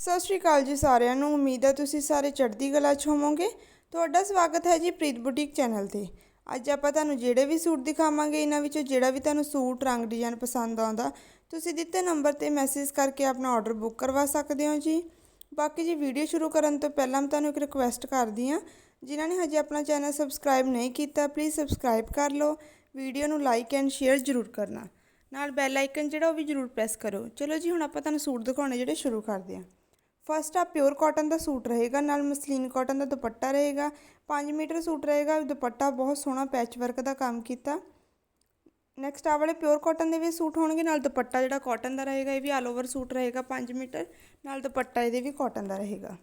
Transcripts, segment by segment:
ਸਤਿ ਸ਼੍ਰੀ ਅਕਾਲ ਜੀ ਸਾਰਿਆਂ ਨੂੰ। ਉਮੀਦ ਹੈ ਤੁਸੀਂ ਸਾਰੇ ਚੜ੍ਹਦੀ ਕਲਾ 'ਚ ਹੋਵੋਗੇ। ਤੁਹਾਡਾ ਸਵਾਗਤ ਹੈ ਜੀ ਪ੍ਰੀਤ ਬੁਟੀਕ ਚੈਨਲ ਤੇ। ਅੱਜ ਆਪਾਂ ਤੁਹਾਨੂੰ ਜਿਹੜੇ ਵੀ ਸੂਟ ਦਿਖਾਵਾਂਗੇ, ਇਹਨਾਂ ਵਿੱਚੋਂ ਜਿਹੜਾ ਵੀ ਤੁਹਾਨੂੰ ਸੂਟ, ਰੰਗ ਡਿਜ਼ਾਈਨ ਪਸੰਦ ਆਉਂਦਾ, ਤੁਸੀਂ ਦਿੱਤੇ ਨੰਬਰ ਤੇ ਮੈਸੇਜ ਕਰਕੇ ਆਪਣਾ ਆਰਡਰ ਬੁੱਕ ਕਰਵਾ ਸਕਦੇ ਹੋ ਜੀ। ਬਾਕੀ ਜੀ ਵੀਡੀਓ ਸ਼ੁਰੂ ਕਰਨ ਤੋਂ ਪਹਿਲਾਂ ਮੈਂ ਤੁਹਾਨੂੰ ਇੱਕ ਰਿਕੁਐਸਟ ਕਰਦੀ ਹਾਂ, ਜਿਨ੍ਹਾਂ ਨੇ ਹਜੇ ਆਪਣਾ ਚੈਨਲ ਸਬਸਕ੍ਰਾਈਬ ਨਹੀਂ ਕੀਤਾ ਪਲੀਜ਼ ਸਬਸਕ੍ਰਾਈਬ ਕਰ ਲਓ। ਵੀਡੀਓ ਨੂੰ ਲਾਈਕ ਐਂਡ ਸ਼ੇਅਰ ਜ਼ਰੂਰ ਕਰਨਾ। ਨਾਲ ਬੈਲ ਆਈਕਨ ਜਿਹੜਾ ਉਹ ਵੀ ਜ਼ਰੂਰ ਪ੍ਰੈਸ ਕਰੋ। ਚਲੋ ਜੀ, ਹੁਣ ਆਪਾਂ ਤੁਹਾਨੂੰ ਸੂਟ ਦਿਖਾਉਣੇ ਜਿਹੜੇ ਸ਼ੁਰੂ ਕਰਦੇ ਹਾਂ। ਫਸਟ ਆ ਪਿਓਰ ਕਾਟਨ ਦਾ ਸੂਟ ਰਹੇਗਾ ਨਾਲ ਮਸਲੀਨ ਕਾਟਨ ਦਾ ਦੁਪੱਟਾ ਰਹੇਗਾ 5 ਮੀਟਰ ਸੂਟ ਰਹੇਗਾ ਦੁਪੱਟਾ ਬਹੁਤ ਸੋਹਣਾ ਪੈਚ ਵਰਕ ਦਾ ਕੰਮ ਕੀਤਾ ਨੈਕਸਟ ਆ ਵਾਲੇ ਪਿਓਰ ਕਾਟਨ ਦੇ ਵੀ ਸੂਟ ਹੋਣਗੇ ਨਾਲ ਦੁਪੱਟਾ ਜਿਹੜਾ ਕਾਟਨ ਦਾ ਰਹੇਗਾ ਇਹ ਵੀ ਆਲ ਓਵਰ ਸੂਟ ਰਹੇਗਾ 5 ਮੀਟਰ ਨਾਲ ਦੁਪੱਟਾ ਇਹਦੇ ਵੀ ਕਾਟਨ ਦਾ ਰਹੇਗਾ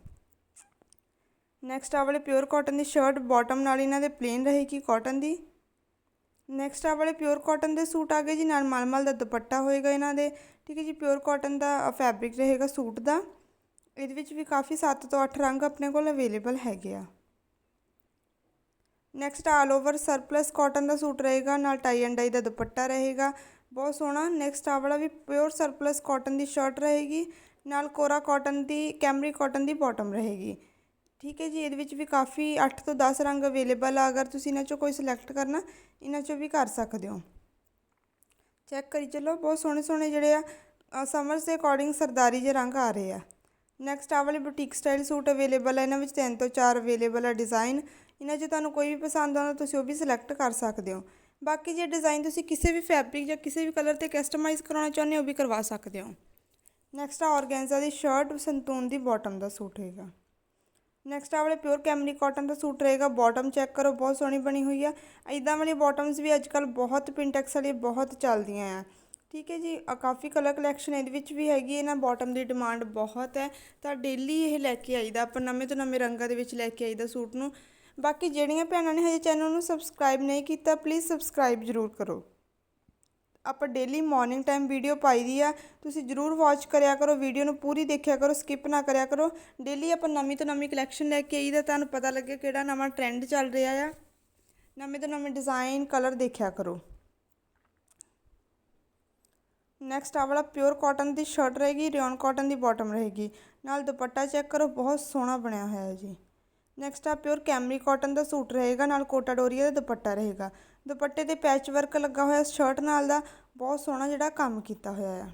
ਨੈਕਸਟ ਆ ਵਾਲੇ ਪਿਓਰ ਕਾਟਨ ਦੀ ਸ਼ਰਟ ਬਾਟਮ ਨਾਲ ਇਹਨਾਂ ਦੇ ਪਲੇਨ ਰਹੇਗੀ ਕਾਟਨ ਦੀ ਨੈਕਸਟ ਆ ਵਾਲੇ ਪਿਓਰ ਕਾਟਨ ਦੇ ਸੂਟ ਆ ਗਏ ਜੀ ਨਾਲ ਮਲਮਲ ਦਾ ਦੁਪੱਟਾ ਹੋਏਗਾ ਇਹਨਾਂ ਦੇ ਠੀਕ ਹੈ ਜੀ ਪਿਓਰ ਕਾਟਨ ਦਾ ਫੈਬਰਿਕ ਰਹੇਗਾ ਸੂਟ ਦਾ ਇਹਦੇ ਵਿੱਚ ਵੀ ਕਾਫੀ 7 ਤੋਂ 8 ਰੰਗ ਆਪਣੇ ਕੋਲ ਅਵੇਲੇਬਲ ਹੈਗੇ ਆ। Next all over surplus cotton ਦਾ ਸੂਟ ਰਹੇਗਾ, ਨਾਲ ਟਾਈ ਐਂਡ ਡਾਈ ਦਾ ਦੁਪੱਟਾ ਰਹੇਗਾ। ਬਹੁਤ ਸੋਹਣਾ। ਨੈਕਸਟ ਆ ਵਾਲਾ ਵੀ ਪਿਓਰ ਸਰਪਲਸ ਕਾਟਨ ਦੀ ਸ਼ਰਟ ਰਹੇਗੀ, ਨਾਲ ਕੋਰਾ ਕਾਟਨ ਦੀ, ਕੈਮਰੀ ਕਾਟਨ ਦੀ ਬਾਟਮ ਰਹੇਗੀ। ਠੀਕ ਹੈ ਜੀ, ਇਹਦੇ ਵਿੱਚ ਵੀ ਕਾਫੀ 8 ਤੋਂ 10 ਰੰਗ ਅਵੇਲੇਬਲ ਆ। ਅਗਰ ਤੁਸੀਂ ਇਹਨਾਂ ਚੋਂ ਕੋਈ ਸਿਲੈਕਟ ਕਰਨਾ, ਇਹਨਾਂ ਚੋਂ ਵੀ ਕਰ ਸਕਦੇ ਹੋ। ਚੈੱਕ ਕਰੀ ਚੱਲੋ। ਬਹੁਤ ਸੋਹਣੇ ਸੋਹਣੇ ਜਿਹੜੇ ਆ ਸਮਰਸ ਦੇ ਅਕੋਰਡਿੰਗ ਸਰਦਾਰੀ ਜੇ ਰੰਗ ਆ ਰਹੇ ਆ। ਨੈਕਸਟ ਆ ਵਾਲੇ ਬੁਟੀਕ ਸਟਾਈਲ ਸੂਟ ਅਵੇਲੇਬਲ ਹੈ ਇਹਨਾਂ ਵਿੱਚ ਤਿੰਨ ਤੋਂ ਚਾਰ ਅਵੇਲੇਬਲ ਹੈ ਡਿਜ਼ਾਈਨ ਇਹਨਾਂ 'ਚ ਤੁਹਾਨੂੰ ਕੋਈ ਵੀ ਪਸੰਦ ਆਉਂਦਾ, ਤੁਸੀਂ ਉਹ ਵੀ ਸਿਲੈਕਟ ਕਰ ਸਕਦੇ ਹੋ। ਬਾਕੀ ਜੇ ਡਿਜ਼ਾਈਨ ਤੁਸੀਂ ਕਿਸੇ ਵੀ ਫੈਬਰਿਕ ਜਾਂ ਕਿਸੇ ਵੀ ਕਲਰ ਤੇ ਕਸਟਮਾਈਜ਼ ਕਰਾਉਣਾ ਚਾਹੁੰਦੇ ਹੋ, ਉਹ ਵੀ ਕਰਵਾ ਸਕਦੇ ਹੋ। ਨੈਕਸਟ ਆ ਆਰਗੈਂਜ਼ਾ ਦੀ ਸ਼ਰਟ ਸੰਤੂਨ ਦੀ ਬਾਟਮ ਦਾ ਸੂਟ ਹੋਏਗਾ ਨੈਕਸਟ ਆ ਵਾਲੇ ਪਿਓਰ ਕੈਮਰੀ ਕਾਟਨ ਦਾ ਸੂਟ ਰਹੇਗਾ। ਬਾਟਮ ਚੈੱਕ ਕਰੋ, ਬਹੁਤ ਸੋਹਣੀ ਬਣੀ ਹੋਈ ਆ। ਇਦਾਂ ਵਾਲੀ ਬਾਟਮਸ ਵੀ ਅੱਜ ਕੱਲ ਬਹੁਤ ਪਿੰਟੈਕਸ ਵਾਲੀ ਬਹੁਤ ਚੱਲਦੀਆਂ ਆ। ਠੀਕ ਹੈ ਜੀ ਕਾਫੀ ਕਲਰ ਕਲੈਕਸ਼ਨ ਇਹਦੇ ਵਿੱਚ ਵੀ ਹੈਗੀ ਹੈ। ਨਾ ਬਾਟਮ ਦੀ ਡਿਮਾਂਡ ਬਹੁਤ ਹੈ। ਤਾਂ ਡੇਲੀ ਇਹ ਲੈ ਕੇ ਆਈਦਾ, ਆਪਾਂ ਨਵੇਂ ਤੋਂ ਨਵੇਂ ਰੰਗਾਂ ਦੇ ਵਿੱਚ ਲੈ ਕੇ ਆਈਦਾ ਸੂਟ ਨੂੰ। ਬਾਕੀ ਜਿਹੜੀਆਂ ਭੈਣਾਂ ਨੇ ਹਜੇ ਚੈਨਲ ਨੂੰ ਸਬਸਕ੍ਰਾਈਬ ਨਹੀਂ ਕੀਤਾ ਪਲੀਜ਼ ਸਬਸਕ੍ਰਾਈਬ ਜ਼ਰੂਰ ਕਰੋ। ਆਪਾਂ ਡੇਲੀ ਮਾਰਨਿੰਗ ਟਾਈਮ ਵੀਡੀਓ ਪਾਈ ਦੀ ਆ। ਤੁਸੀਂ ਜਰੂਰ ਵਾਚ ਕਰਿਆ ਕਰੋ ਵੀਡੀਓ ਨੂੰ ਪੂਰੀ ਦੇਖਿਆ ਕਰੋ ਸਕਿਪ ਨਾ ਕਰਿਆ ਕਰੋ। ਡੇਲੀ ਆਪਾਂ ਨਵੀਂ ਤੋਂ ਨਵੀਂ ਕਲੈਕਸ਼ਨ ਲੈ ਕੇ ਆਈਦਾ, ਤੁਹਾਨੂੰ ਪਤਾ ਲੱਗੇ ਕਿਹੜਾ ਨਵਾਂ ਟ੍ਰੈਂਡ ਚੱਲ ਰਿਹਾ ਆ। ਨਵੇਂ ਤੋਂ ਨਵੇਂ ਡਿਜ਼ਾਈਨ ਕਲਰ ਦੇਖਿਆ ਕਰੋ। ਨੈਕਸਟ ਆ ਵਾਲਾ ਪਿਓਰ ਕਾਟਨ ਦੀ ਸ਼ਰਟ ਰਹੇਗੀ ਰਿਓਨ ਕਾਟਨ ਦੀ ਬਾਟਮ ਰਹੇਗੀ। ਨਾਲ ਦੁਪੱਟਾ ਚੈੱਕ ਕਰੋ, ਬਹੁਤ ਸੋਹਣਾ ਬਣਿਆ ਹੋਇਆ ਹੈ ਜੀ। ਨੈਕਸਟ ਆ ਪਿਓਰ ਕੈਮਰੀ ਕਾਟਨ ਦਾ ਸੂਟ ਰਹੇਗਾ, ਨਾਲ ਕੋਟਾ ਡੋਰੀਆ ਦਾ ਦੁਪੱਟਾ ਰਹੇਗਾ। ਦੁਪੱਟੇ ਤੇ ਪੈਚ ਵਰਕ ਲੱਗਾ ਹੋਇਆ ਸ਼ਰਟ ਨਾਲ ਦਾ, ਬਹੁਤ ਸੋਹਣਾ ਜਿਹੜਾ ਕੰਮ ਕੀਤਾ ਹੋਇਆ ਆ।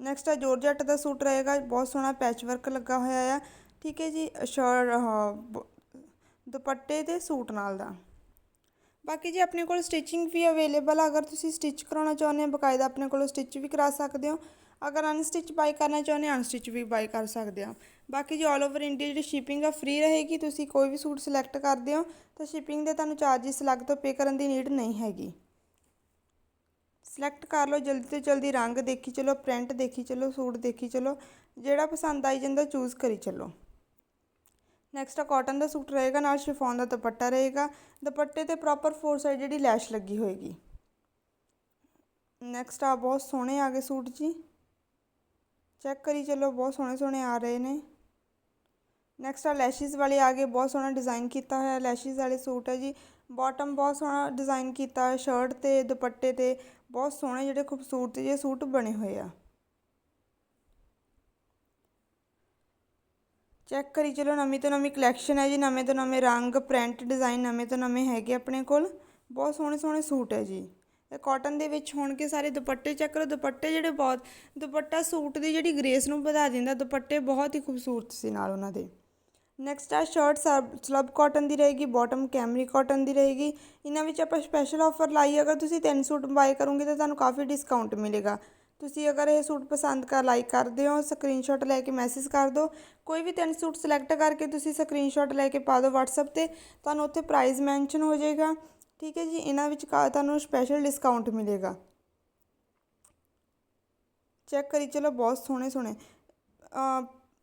ਨੈਕਸਟ ਆ ਜੋਰਜੱਟ ਦਾ ਸੂਟ ਰਹੇਗਾ, ਬਹੁਤ ਸੋਹਣਾ ਪੈਚ ਵਰਕ ਲੱਗਾ ਹੋਇਆ ਆ। ਠੀਕ ਹੈ ਜੀ ਸ਼ਰਟ ਦੁਪੱਟੇ ਤੇ ਸੂਟ ਨਾਲ ਦਾ। ਬਾਕੀ ਜੀ ਆਪਣੇ ਕੋਲ ਸਟਿਚਿੰਗ ਵੀ ਅਵੇਲੇਬਲ ਆ, ਅਗਰ ਤੁਸੀਂ ਸਟਿਚ ਕਰਾਉਣਾ ਚਾਹੁੰਦੇ ਹੋ, ਬਕਾਇਦਾ ਆਪਣੇ ਕੋਲੋਂ ਸਟਿਚ ਵੀ ਕਰਾ ਸਕਦੇ ਹੋ। ਅਗਰ ਅਨਸਟਿਚ ਬਾਈ ਕਰਨਾ ਚਾਹੁੰਦੇ ਹੋ ਅਨਸਟਿਚ ਵੀ ਬਾਈ ਕਰ ਸਕਦੇ ਹੋ। ਬਾਕੀ ਜੀ ਆਲ ਓਵਰ ਇੰਡੀਆ ਜਿਹੜੀ ਸ਼ਿਪਿੰਗ ਆ ਫ੍ਰੀ ਰਹੇਗੀ, ਤੁਸੀਂ ਕੋਈ ਵੀ ਸੂਟ ਸਿਲੈਕਟ ਕਰਦੇ ਹੋ, ਤਾਂ ਸ਼ਿਪਿੰਗ ਦੇ ਤੁਹਾਨੂੰ ਚਾਰजेस ਅਲੱਗ ਤੋਂ ਪੇ ਕਰਨ ਦੀ ਨੀਡ ਨਹੀਂ ਹੈਗੀ। ਸਿਲੈਕਟ ਕਰ ਲਓ, ਜਲਦੀ ਤੋਂ ਜਲਦੀ ਰੰਗ ਦੇਖੀ ਚਲੋ ਪ੍ਰਿੰਟ ਦੇਖੀ ਚਲੋ, ਸੂਟ ਦੇਖੀ ਚਲੋ, ਜਿਹੜਾ ਪਸੰਦ ਆਈ ਜਾਂਦਾ ਚੂਜ਼ ਕਰੀ ਚਲੋ। ਨੈਕਸਟ ਆ ਕਾਟਨ ਦਾ ਸੂਟ ਰਹੇਗਾ, ਨਾਲ ਸ਼ਿਫੋਨ ਦਾ ਦੁਪੱਟਾ ਰਹੇਗਾ। ਦੁਪੱਟੇ ਤੇ ਪ੍ਰੋਪਰ ਫੋਰ ਸਾਈਡ ਜਿਹੜੀ ਲੈਸ਼ ਲੱਗੀ ਹੋਏਗੀ। ਨੈਕਸਟ ਆ ਬਹੁਤ ਸੋਹਣੇ ਆ ਗਏ ਸੂਟ ਜੀ। ਚੈੱਕ ਕਰੀ ਚਲੋ, ਬਹੁਤ ਸੋਹਣੇ ਸੋਹਣੇ ਆ ਰਹੇ ਨੇ। ਨੈਕਸਟ ਆ ਲੈਸ਼ਿਸ ਵਾਲੇ ਆ ਗਏ, ਬਹੁਤ ਸੋਹਣਾ ਡਿਜ਼ਾਈਨ ਕੀਤਾ ਹੋਇਆ ਲੈਸ਼ਿਸ ਵਾਲੇ ਸੂਟ ਹੈ ਜੀ। ਬਾਟਮ ਬਹੁਤ ਸੋਹਣਾ ਡਿਜ਼ਾਈਨ ਕੀਤਾ ਹੋਇਆ ਸ਼ਰਟ ਤੇ, ਦੁਪੱਟੇ ਤੇ, ਬਹੁਤ ਸੋਹਣੇ ਜਿਹੜੇ ਖੂਬਸੂਰਤ ਜਿਹੇ ਸੂਟ ਬਣੇ ਹੋਏ ਆ। ਚੈੱਕ ਕਰੀ, ਚਲੋ ਨਵੀਂ ਤੋਂ ਨਵੀਂ ਕਲੈਕਸ਼ਨ ਹੈ ਜੀ, ਨਵੇਂ ਤੋਂ ਨਵੇਂ ਰੰਗ ਪ੍ਰਿੰਟ ਡਿਜ਼ਾਈਨ ਨਵੇਂ ਤੋਂ ਨਵੇਂ ਹੈਗੇ ਆਪਣੇ ਕੋਲ। ਬਹੁਤ ਸੋਹਣੇ ਸੋਹਣੇ ਸੂਟ ਹੈ ਜੀ। ਤੇ ਕਾਟਨ ਦੇ ਵਿੱਚ ਹੋਣਗੇ ਸਾਰੇ ਦੁਪੱਟੇ, ਚੈੱਕ ਕਰੋ ਦੁਪੱਟੇ ਜਿਹੜੇ ਬਹੁਤ, ਦੁਪੱਟਾ ਸੂਟ ਦੀ ਜਿਹੜੀ ਗ੍ਰੇਸ ਨੂੰ ਵਧਾ ਦਿੰਦਾ, ਦੁਪੱਟੇ ਬਹੁਤ ਹੀ ਖੂਬਸੂਰਤ ਸੀ ਨਾਲ ਉਹਨਾਂ ਦੇ। ਨੈਕਸਟ ਆ ਸ਼ਰਟ ਸਲਬ ਕਾਟਨ ਦੀ ਰਹੇਗੀ ਬਾਟਮ ਕੈਮਰੀ ਕਾਟਨ ਦੀ ਰਹੇਗੀ। ਇਹਨਾਂ ਵਿੱਚ ਆਪਾਂ ਸਪੈਸ਼ਲ ਆਫਰ ਲਾਈ, ਅਗਰ ਤੁਸੀਂ ਤਿੰਨ ਸੂਟ ਬਾਏ ਕਰੋਗੇ ਤਾਂ ਤੁਹਾਨੂੰ ਕਾਫੀ ਡਿਸਕਾਊਂਟ ਮਿਲੇਗਾ। ਤੁਸੀਂ ਅਗਰ ਇਹ ਸੂਟ ਪਸੰਦ ਕਰ ਲਾਈਕ ਕਰਦੇ ਹੋ ਸਕਰੀਨਸ਼ਾਟ ਲੈ ਕੇ ਮੈਸੇਜ ਕਰ ਦਿਓ। ਕੋਈ ਵੀ ਤਿੰਨ ਸੂਟ ਸਿਲੈਕਟ ਕਰਕੇ ਤੁਸੀਂ ਸਕਰੀਨਸ਼ਾਟ ਲੈ ਕੇ ਪਾ ਦਿਓ WhatsApp ਤੇ, ਤੁਹਾਨੂੰ ਉੱਥੇ ਪ੍ਰਾਈਸ ਮੈਂਸ਼ਨ ਹੋ ਜਾਏਗਾ। ਠੀਕ ਹੈ ਜੀ, ਇਹਨਾਂ ਵਿੱਚ ਤੁਹਾਨੂੰ ਸਪੈਸ਼ਲ ਡਿਸਕਾਊਂਟ ਮਿਲੇਗਾ। ਚੈੱਕ ਕਰੀ, ਚਲੋ ਬਹੁਤ ਸੋਹਣੇ ਸੋਹਣੇ।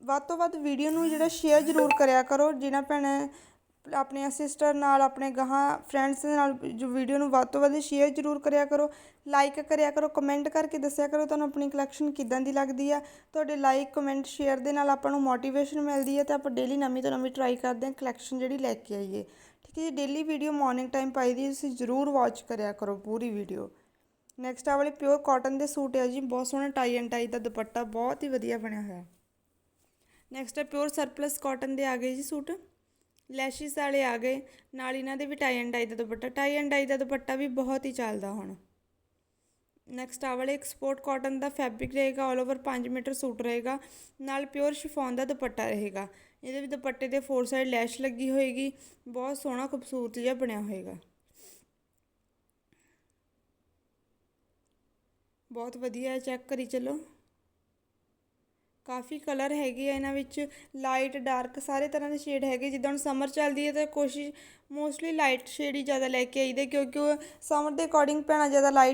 ਵੱਧ ਤੋਂ ਵੱਧ ਵੀਡੀਓ ਨੂੰ ਜਿਹੜਾ ਸ਼ੇਅਰ ਜ਼ਰੂਰ ਕਰਿਆ ਕਰੋ, ਜਿਨ੍ਹਾਂ ਭੈਣਾਂ ਆਪਣੇ ਸਿਸਟਰ ਨਾਲ, ਆਪਣੇ ਗਾਹਾਂ ਫਰੈਂਡਸ ਦੇ ਨਾਲ ਜੋ ਵੀਡੀਓ ਨੂੰ ਵੱਧ ਤੋਂ ਵੱਧ ਸ਼ੇਅਰ ਜ਼ਰੂਰ ਕਰਿਆ ਕਰੋ। ਲਾਈਕ ਕਰਿਆ ਕਰੋ ਕਮੈਂਟ ਕਰਕੇ ਦੱਸਿਆ ਕਰੋ ਤੁਹਾਨੂੰ ਆਪਣੀ ਕਲੈਕਸ਼ਨ ਕਿਦਾਂ ਦੀ ਲੱਗਦੀ ਆ। ਤੁਹਾਡੇ ਲਾਈਕ ਕਮੈਂਟ ਸ਼ੇਅਰ ਦੇ ਨਾਲ ਆਪਾਂ ਨੂੰ ਮੋਟੀਵੇਸ਼ਨ ਮਿਲਦੀ ਹੈ ਤੇ ਆਪਾਂ ਡੇਲੀ ਨਵੀਂ ਤੋਂ ਨਵੀਂ ਟਰਾਈ ਕਰਦੇ ਹਾਂ ਕਲੈਕਸ਼ਨ ਜਿਹੜੀ ਲੈ ਕੇ ਆਈਏ। ਠੀਕ ਹੈ ਜੀ ਡੇਲੀ ਵੀਡੀਓ ਮਾਰਨਿੰਗ ਟਾਈਮ ਪਾਈ ਦੀ, ਤੁਸੀਂ ਜ਼ਰੂਰ ਵਾਚ ਕਰਿਆ ਕਰੋ ਪੂਰੀ ਵੀਡੀਓ ਨੈਕਸਟ ਆ ਵਾਲੇ ਪਿਓਰ ਕਾਟਨ ਦੇ ਸੂਟ ਹੈ ਜੀ, ਬਹੁਤ ਸੋਹਣਾ ਟਾਈ ਐਂਡ ਟਾਈ ਦਾ ਦੁਪੱਟਾ, ਬਹੁਤ ਹੀ ਵਧੀਆ ਬਣਿਆ ਹੋਇਆ। ਨੈਕਸਟ ਹੈ ਪਿਓਰ ਸਰਪਲਸ ਕਾਟਨ ਦੇ ਆ ਗਏ ਜੀ ਸੂਟ। ਲੈਸ਼ਿਸ ਵਾਲੇ ਆ ਗਏ। ਨਾਲ ਇਹਨਾਂ ਦੇ ਵੀ ਟਾਈ ਐਂਡ ਡਾਈ ਦਾ ਦੁਪੱਟਾ। ਟਾਈ ਐਂਡ ਡਾਈ ਦਾ ਦੁਪੱਟਾ ਵੀ ਬਹੁਤ ਹੀ ਚੱਲਦਾ ਹੁਣ। ਨੈਕਸਟ ਆ ਵਾਲੇ ਐਕਸਪੋਰਟ ਕਾਟਨ ਦਾ ਫੈਬਰਿਕ ਰਹੇਗਾ ਆਲ ਓਵਰ 5 ਮੀਟਰ ਸੂਟ ਰਹੇਗਾ। ਨਾਲ ਪਿਓਰ ਸ਼ਿਫੋਨ ਦਾ ਦੁਪੱਟਾ ਰਹੇਗਾ। ਇਹਦੇ ਵੀ ਦੁਪੱਟੇ ਦੇ ਫੋਰ ਸਾਈਡ ਲੈਸ਼ ਲੱਗੀ ਹੋਏਗੀ। ਬਹੁਤ ਸੋਹਣਾ, ਖੂਬਸੂਰਤ ਜਿਹਾ ਬਣਿਆ ਹੋਏਗਾ। ਬਹੁਤ ਵਧੀਆ ਹੈ ਚੈੱਕ ਕਰੀ ਚਲੋ। ਕਾਫੀ ਕਲਰ ਹੈਗੇ ਆ ਇਹਨਾਂ ਵਿੱਚ ਲਾਈਟ ਡਾਰਕ ਸਾਰੇ ਤਰ੍ਹਾਂ ਦੇ ਸ਼ੇਡ ਹੈਗੇ। ਜਿੱਦਾਂ ਹੁਣ ਸਮਰ ਚੱਲਦੀ ਹੈ ਤਾਂ ਕੋਸ਼ਿਸ਼ ਮੋਸਟਲੀ ਲਾਈਟ ਸ਼ੇਡ ਹੀ ਜ਼ਿਆਦਾ ਲੈ ਕੇ ਆਈਦੇ, ਕਿਉਂਕਿ ਉਹ ਸਮਰ ਦੇ ਅਕੋਰਡਿੰਗ ਭੈਣਾਂ ਜ਼ਿਆਦਾ ਲਾਈਟ